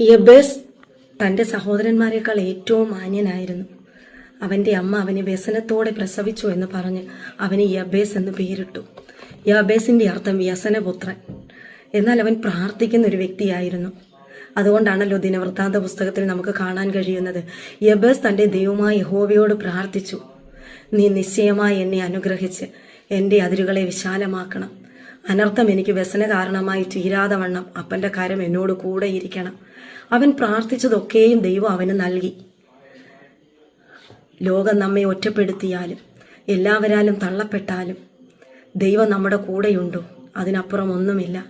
യബേസ് തന്റെ സഹോദരന്മാരെക്കാൾ ഏറ്റവും മാന്യനായിരുന്നു. അവന്റെ അമ്മ അവനെ വ്യസനത്തോടെ പ്രസവിച്ചു എന്ന് പറഞ്ഞ് അവന് യബേസ് എന്ന് പേരിട്ടു. യബേസിന്റെ അർത്ഥം വ്യസനപുത്രൻ. എന്നാൽ അവൻ പ്രാർത്ഥിക്കുന്ന ഒരു വ്യക്തിയായിരുന്നു. അതുകൊണ്ടാണല്ലോ ദിനവൃത്താന്ത പുസ്തകത്തിൽ നമുക്ക് കാണാൻ കഴിയുന്നത്. യബേസ് തന്റെ ദൈവമായ യഹോവയോട് പ്രാർത്ഥിച്ചു. നീ നിശ്ചയമായി എന്നെ അനുഗ്രഹിച്ച് എന്റെ അതിരുകളെ വിശാലമാക്കണം. അനർത്ഥം എനിക്ക് വ്യസന കാരണമായി തീരാതെ വണ്ണം അപ്പന്റെ കാര്യം എന്നോട് കൂടെ ഇരിക്കണം. അവൻ പ്രാർത്ഥിച്ചതൊക്കെയും ദൈവം അവന് നൽകി. ലോകം നമ്മെ ഒറ്റപ്പെടുത്തിയാലും എല്ലാവരാലും തള്ളപ്പെട്ടാലും ദൈവം നമ്മുടെ കൂടെയുണ്ടോ? അതിനപ്പുറം ഒന്നുമില്ല.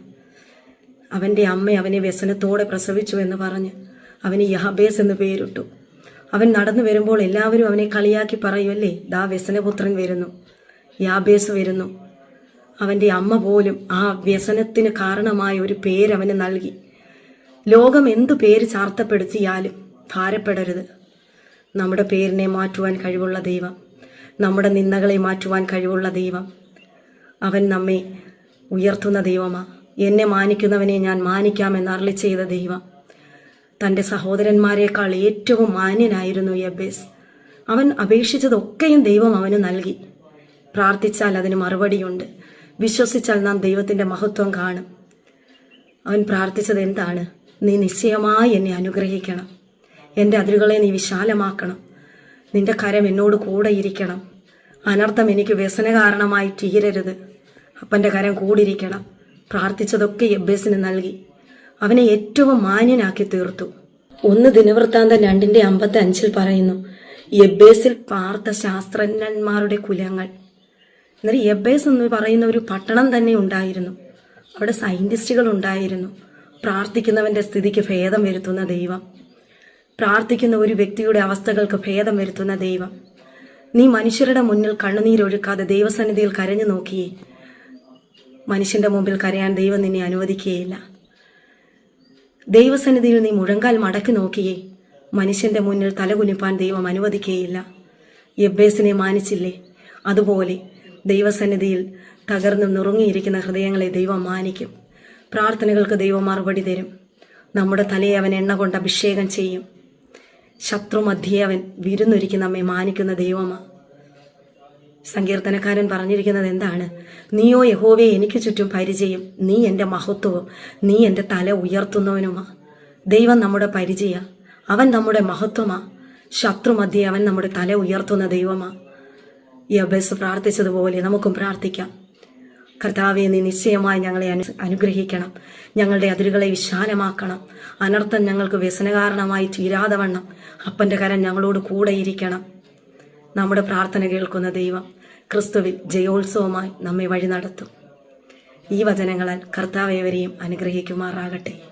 അവന്റെ അമ്മ അവനെ വ്യസനത്തോടെ പ്രസവിച്ചു എന്ന് പറഞ്ഞ് അവന് യഹബേസ് എന്ന് പേരിട്ടു. അവൻ നടന്നു വരുമ്പോൾ എല്ലാവരും അവനെ കളിയാക്കി പറയുമല്ലേ ദാ വ്യസനപുത്രൻ വരുന്നു. യാബേസ് വരുന്നു. അവന്റെ അമ്മ പോലും ആ വ്യസനത്തിന് കാരണമായ ഒരു പേര് അവന് നൽകി. ലോകം എന്തു പേര് ചാർത്തപ്പെടുത്തിയാലും ഭാരപ്പെടരുത്. നമ്മുടെ പേരിനെ മാറ്റുവാൻ കഴിവുള്ള ദൈവം നമ്മുടെ നിന്ദകളെ മാറ്റുവാൻ കഴിവുള്ള ദൈവം. അവൻ നമ്മെ ഉയർത്തുന്ന ദൈവമാ. എന്നെ മാനിക്കുന്നവനെ ഞാൻ മാനിക്കാമെന്ന് അരളി ചെയ്ത ദൈവം. തന്റെ സഹോദരന്മാരെക്കാൾ ഏറ്റവും മാന്യനായിരുന്നു യബേസ് അവൻ അപേക്ഷിച്ചതൊക്കെയും ദൈവം അവന് നൽകി. പ്രാർത്ഥിച്ചാൽ അതിന് മറുപടിയുണ്ട്. വിശ്വസിച്ചാൽ നാം ദൈവത്തിന്റെ മഹത്വം കാണും. അവൻ പ്രാർത്ഥിച്ചത് എന്താണ്? നീ നിശ്ചയമായി എന്നെ അനുഗ്രഹിക്കണം. എന്റെ അതിരുകളെ നീ വിശാലമാക്കണം. നിന്റെ കരം എന്നോട് കൂടെ ഇരിക്കണം. അനർത്ഥം എനിക്ക് വ്യസന കാരണമായി തീരരുത്. അപ്പന്റെ കരം കൂടിയിരിക്കണം. പ്രാർത്ഥിച്ചതൊക്കെ എബ്ബേസിന് നൽകി. അവനെ ഏറ്റവും മാന്യനാക്കി തീർത്തു. ഒന്ന് ദിനവൃത്താന്തം രണ്ടിന്റെ അമ്പത്തി അഞ്ചിൽ പറയുന്നു യബ്ബേസിൽ പാർത്ത ശാസ്ത്രജ്ഞന്മാരുടെ കുലങ്ങൾ. എന്നാൽ എബേസ് എന്ന് പറയുന്ന ഒരു പട്ടണം തന്നെ ഉണ്ടായിരുന്നു. അവിടെ സയന്റിസ്റ്റുകൾ ഉണ്ടായിരുന്നു. പ്രാർത്ഥിക്കുന്നവന്റെ സ്ഥിതിക്ക് ഭേദം വരുത്തുന്ന ദൈവം. പ്രാർത്ഥിക്കുന്ന ഒരു വ്യക്തിയുടെ അവസ്ഥകൾക്ക് ഭേദം വരുത്തുന്ന ദൈവം. നീ മനുഷ്യരുടെ മുന്നിൽ കണ്ണുനീരൊഴുക്കാതെ ദൈവസന്നിധിയിൽ കരഞ്ഞു നോക്കിയേ. മനുഷ്യന്റെ മുമ്പിൽ കരയാൻ ദൈവം നിന്നെ അനുവദിക്കുകയില്ല. ദൈവസന്നിധിയിൽ നീ മുഴങ്കാൽ മടക്കി നോക്കിയേ. മനുഷ്യന്റെ മുന്നിൽ തലകുനിപ്പാൻ ദൈവം അനുവദിക്കുകയില്ല. യബ്ബേസിനെ മാനിച്ചില്ലേ? അതുപോലെ ദൈവസന്നിധിയിൽ തകർന്ന് നുറുങ്ങിയിരിക്കുന്ന ഹൃദയങ്ങളെ ദൈവം മാനിക്കും. പ്രാർത്ഥനകൾക്ക് ദൈവം മറുപടി തരും. നമ്മുടെ തലയെ അവൻ എണ്ണ കൊണ്ട് അഭിഷേകം ചെയ്യും. ശത്രു മധ്യേ അവൻ വിരുന്നൊരുക്കി നമ്മെ മാനിക്കുന്ന ദൈവമാ. സങ്കീർത്തനക്കാരൻ പറഞ്ഞിരിക്കുന്നത് എന്താണ്? നീയോ യഹോവേ എനിക്ക് ചുറ്റും പരിചയം. നീ എന്റെ മഹത്വവും നീ എന്റെ തല ഉയർത്തുന്നവനുമാ. ദൈവം നമ്മുടെ പരിചയ. അവൻ നമ്മുടെ മഹത്വമാ. ശത്രു മധ്യേ അവൻ നമ്മുടെ തല ഉയർത്തുന്ന ദൈവമാ അഭ്യസ പ്രാർത്ഥിച്ചതുപോലെ നമുക്കും പ്രാർത്ഥിക്കാം. കർത്താവെ നീ നിശ്ചയമായി ഞങ്ങളെ അനു അനുഗ്രഹിക്കണം. ഞങ്ങളുടെ അതിരുകളെ വിശാലമാക്കണം. അനർത്ഥം ഞങ്ങൾക്ക് വ്യസനകാരണമായി തീരാതെ വണ്ണം. അപ്പന്റെ കരം ഞങ്ങളോട് കൂടെ ഇരിക്കണം. നമ്മുടെ പ്രാർത്ഥന കേൾക്കുന്ന ദൈവം ക്രിസ്തുവിൽ ജയോത്സവമായി നമ്മെ വഴി നടത്തും. ഈ വചനങ്ങളാൽ കർത്താവേവരെയും അനുഗ്രഹിക്കുമാറാകട്ടെ.